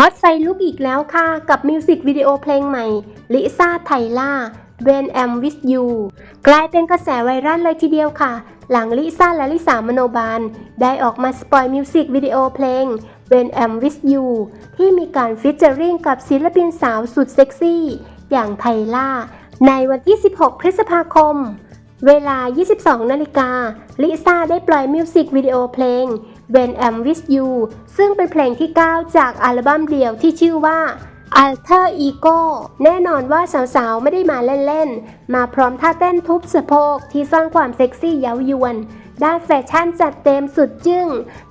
ฮอตไฟลุกอีกแล้วค่ะ กับมิวสิกวิดีโอเพลงใหม่ลิซ่าไทล่า When I'm with you กลายเป็นกระแสไวรัลเลยทีเดียวค่ะ หลังลิซ่าและลิสามโนบาล ได้ออกมาสปอยมิวสิกวิดีโอเพลง When I'm with you ที่มีการฟิชเจอริงกับศิลปินสาวสุดเซ็กซี่ อย่างไทล่า ในวันที่ 16 พฤษภาคม เวลา 22 นาฬิกาลิซ่าได้ปล่อยมิวสิกวิดีโอเพลง When I'm with you ซึ่งเป็นเพลงที่ 9 จากอัลบั้มเดี่ยวที่ชื่อว่า Alter Ego แน่นอนว่าสาวๆ ไม่ได้มาเล่น ๆ มาพร้อมท่าเต้นทุบสะโพกที่สร้างความเซ็กซี่เย้ายวน ด้านแฟชั่นจัดเต็มสุดจึง้ง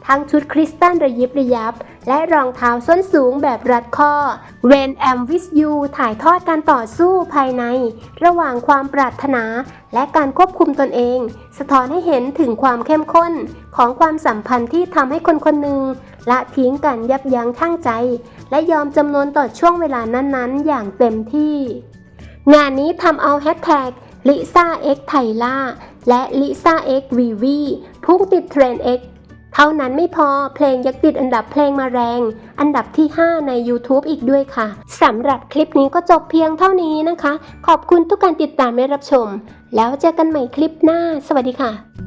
ทั้งชุดคริสตัลระยิบระยับ และรองเท้าส้นสูงแบบรัดข้อ When I'm with you ถ่ายทอดการต่อสู้ภายใน ระหว่างความปรารถนา และการควบคุมตนเอง สะท้อนให้เห็นถึงความเข้มข้น ของความสัมพันธ์ที่ทำให้คนคนหนึ่งละทิ้งกันยับยั้งชั่งใจ และยอมจำนวนต่อช่วงเวลานั้นๆ อย่างเต็มที่ งานนี้ทำเอาแฮชแท็ก ลิซ่าเอ็กไทล่าและลิซ่าเอ็กวีวีพุ่งติดเทรนด์ X เท่านั้นไม่พอเพลงยักติดอันดับเพลงมาแรง อันดับที่ 5 ใน YouTube อีกด้วยค่ะสำหรับคลิปนี้ก็จบเพียงเท่านี้นะคะ ขอบคุณทุกการติดตามและรับชม แล้วเจอกันใหม่คลิปหน้า สวัสดีค่ะ